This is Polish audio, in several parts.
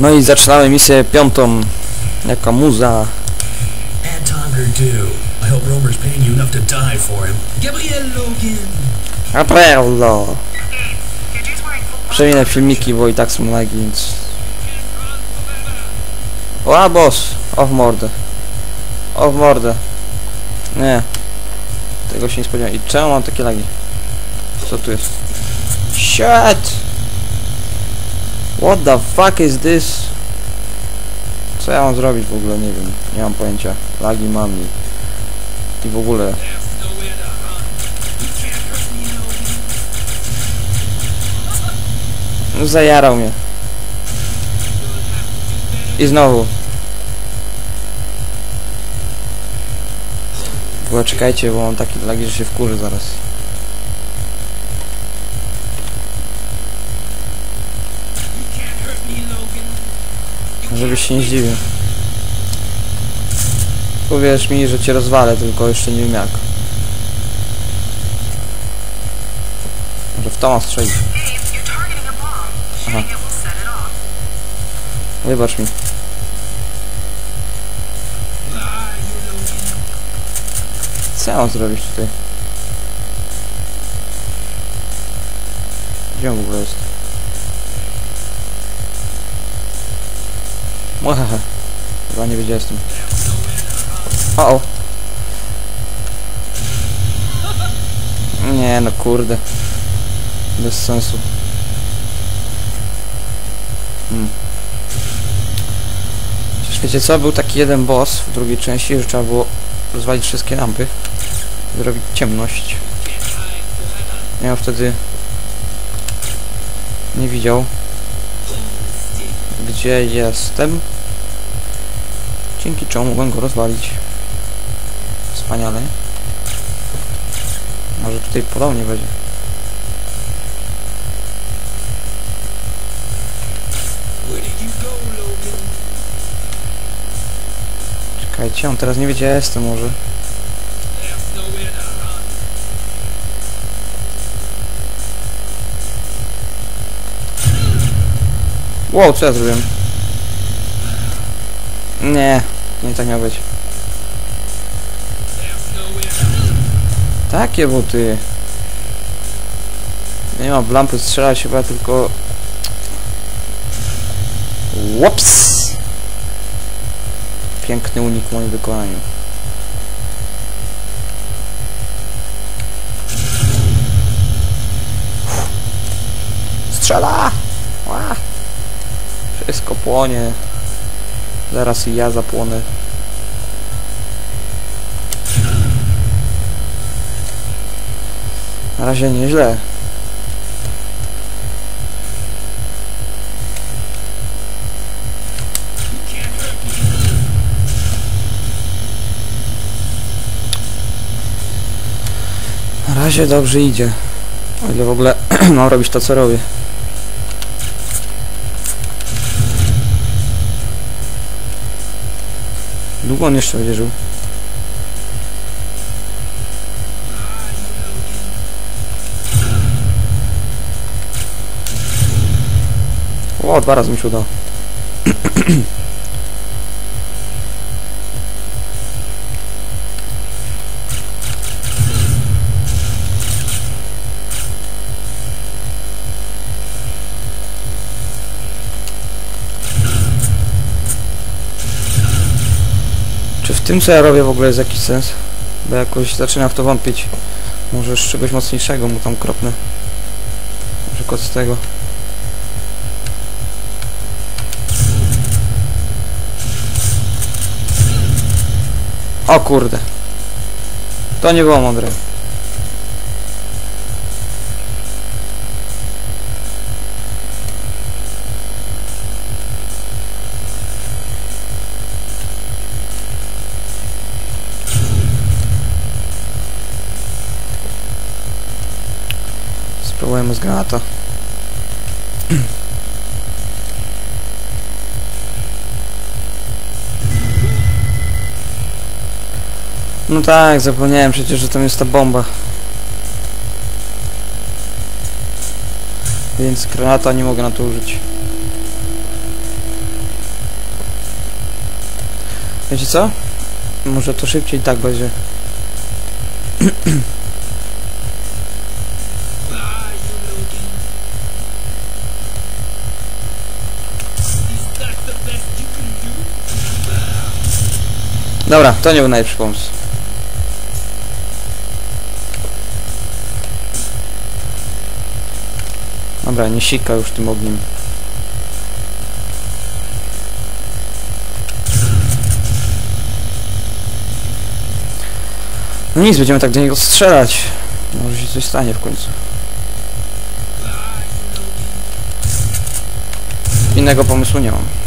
No i zaczynamy misję piątą. Jaka muza. Anton Gerdue. I hope Romer's paying you enough to die for him. Gabriel Logan. Apello. Przewinę filmiki, bo i tak są lagi, więc... O, boss! O w mordę. O w mordę. Nie. Tego się nie spodziewałem. I czemu mam takie lagi? Co tu jest? Shit! What the fuck is this? Co ja mam zrobić w ogóle? Nie wiem. Nie mam pojęcia. Lagi mam i... I w ogóle... No, Zajarał mnie. I znowu. Bo czekajcie, bo mam taki lagi, że się wkurzy zaraz. Żebyś się nie zdziwił. Powiesz mi, że cię rozwalę, tylko jeszcze nie wiem jak. Może w to mam strzelić. You're targeting a bomb. Shooting it will set it off. Wybacz mi. Co ja mam zrobić tutaj? Gdzie on w ogóle jest? Mwahaha. Chyba nie wiedziałem z tym. O, o. Nie no kurde. Bez sensu. Hmm. Wiecie co? Był taki jeden boss w drugiej części, że trzeba było rozwalić wszystkie lampy. Zrobić ciemność. Ja wtedy nie widział gdzie jestem. Dzięki czemu mogłem go rozwalić. Wspaniale. Może tutaj podobnie będzie. Czekajcie, on teraz nie wie gdzie ja jestem może. Wow, co ja zrobiłem? Nie, nie tak miał być. Takie buty. Nie ma w lampy strzelać chyba tylko... Łops! Piękny unik w moim wykonaniu. Strzela! Ła! Wszystko płonie. Zaraz i ja zapłonę. Na razie nieźle. Na razie dobrze idzie. O ile w ogóle mam robić to co robię. Długo on jeszcze będzie żył? O, dwa razy mi się udało. tym co ja robię w ogóle jest jakiś sens? Bo jakoś zaczynam w to wątpić. Może z czegoś mocniejszego mu tam kropnę. Na przykład z tego. O kurde. To nie było mądre. Spróbujemy z granata. No tak, zapomniałem przecież, że tam jest ta bomba. Więc granata nie mogę na to użyć. Wiecie co? Może to szybciej tak będzie. Dobra, to nie był najlepszy pomysł. Dobra, nie sika już tym ogniem. No nic, będziemy tak do niego strzelać. Może się coś stanie w końcu. Innego pomysłu nie mam.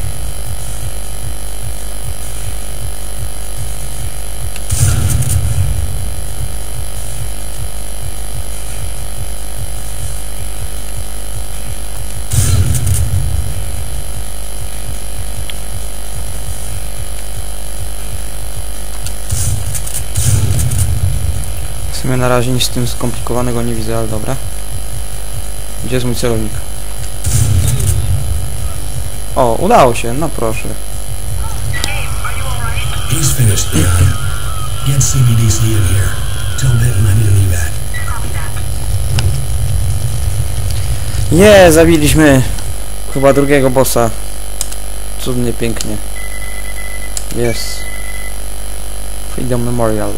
Sumie na razie nic z tym skomplikowanego nie widzę, ale dobra. Gdzie jest mój celownik? O, udało się, no proszę. He's finished, Leon. Get CBDC in here. Tell Benton I need an evac. Je, zabiliśmy chyba drugiego bossa. Cudnie, pięknie. Jest. Freedom Memorial.